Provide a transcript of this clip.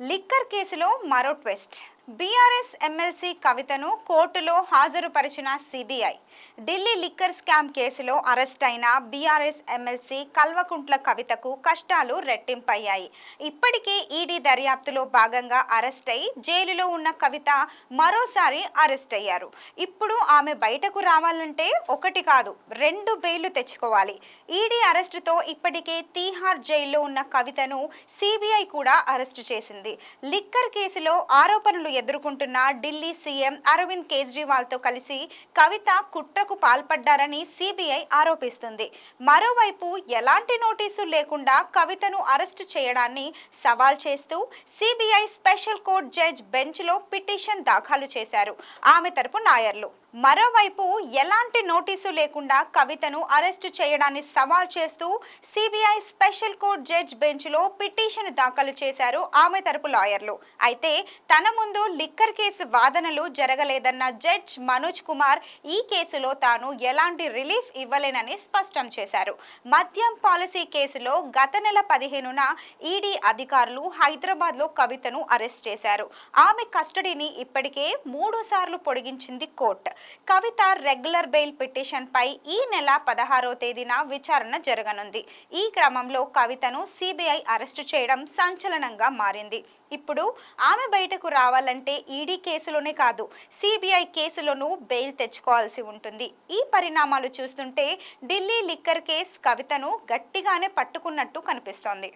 Liquor కేసులో మరో twist. BRS MLC కవితను కోర్టులో హాజరుపరిచిన సిబిఐ. ఢిల్లీ లిక్కర్ స్కామ్ కేసులో అరెస్ట్ అయిన బీఆర్ఎస్ ఎమ్మెల్సీ కల్వకుంట్ల కవితకు కష్టాలు రెట్టింపయ్యాయి. ఇప్పటికే ఈడీ దర్యాప్తులో భాగంగా అరెస్ట్ అయి జైలులో ఉన్న కవిత మరోసారి అరెస్ట్ అయ్యారు. ఇప్పుడు ఆమె బయటకు రావాలంటే ఒకటి కాదు రెండు బెయిల్లు తెచ్చుకోవాలి. ఈడీ అరెస్టుతో ఇప్పటికే తీహార్ జైల్లో ఉన్న కవితను సిబిఐ కూడా అరెస్టు చేసింది. లిక్కర్ కేసులో ఆరోపణలు ఎదుర్కొంటున్న ఢిల్లీ సీఎం అరవింద్ కేజ్రీవాల్తో కలిసి కవిత కుట్రకు పాల్పడ్డారని సిబిఐ ఆరోపిస్తుంది. మరోవైపు ఎలాంటి నోటీసు లేకుండా కవితను అరెస్టు చేయడాన్ని సవాల్ చేస్తూ సిబిఐ స్పెషల్ కోర్ట్ జడ్జ్ బెంచ్లో పిటిషన్ దాఖలు చేశారు. ఆమె తరపు నాయర్లు మరోవైపు ఎలాంటి నోటీసు లేకుండా కవితను అరెస్టు చేయడాన్ని సవాల్ చేస్తూ సిబిఐ స్పెషల్ కోర్ట్ జడ్జ్ బెంచ్లో పిటిషన్ దాఖలు చేశారు ఆమె తరపు లాయర్లు. అయితే తన ముందు లిక్కర్ కేసు వాదనలు జరగలేదన్న జడ్జ్ మనోజ్ కుమార్ ఈ కేసులో తాను ఎలాంటి రిలీఫ్ ఇవ్వలేనని స్పష్టం చేశారు. మద్యం పాలసీ కేసులో గత నెల పదిహేనున ఈడీ అధికారులు హైదరాబాద్లో కవితను అరెస్ట్ చేశారు. ఆమె కస్టడీని ఇప్పటికే మూడు సార్లు పొడిగించింది court. Kavitha regular bail petition పై ఈ నెల పదహారో తేదీన విచారణ జరగనుంది. ఈ క్రమంలో కవితను సిబిఐ అరెస్టు చేయడం సంచలనంగా మారింది. ఇప్పుడు ఆమె బయటకు రావాలంటే ఈడీ కేసులోనే కాదు సిబిఐ కేసులోనూ బెయిల్ తెచ్చుకోవాల్సి ఉంటుంది. ఈ పరిణామాలు చూస్తుంటే ఢిల్లీ లిక్కర్ కేస్ కవితను గట్టిగానే పట్టుకున్నట్టు కనిపిస్తోంది.